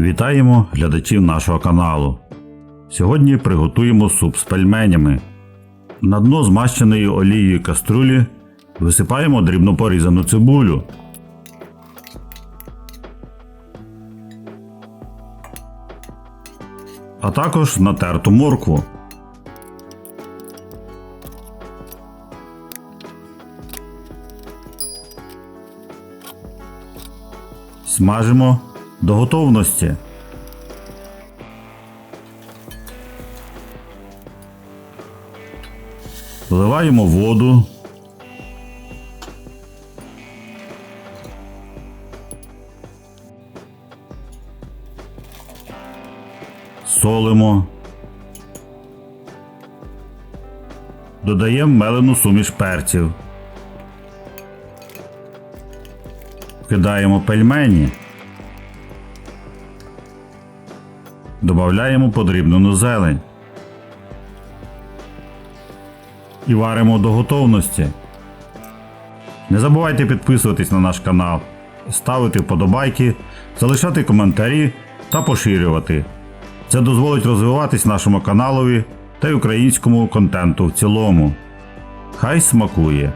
Вітаємо глядачів нашого каналу. Сьогодні приготуємо суп з пельменями. На дно змащеної олією каструлі висипаємо дрібно порізану цибулю. А також натерту моркву. Смажимо до готовності. Вливаємо воду. Солимо. Додаємо мелену суміш перців. Кидаємо пельмені. Добавляємо подрібнену зелень. І варимо до готовності. Не забувайте підписуватись на наш канал, ставити вподобайки, залишати коментарі та поширювати. Це дозволить розвиватись нашому каналові та й українському контенту в цілому. Хай смакує!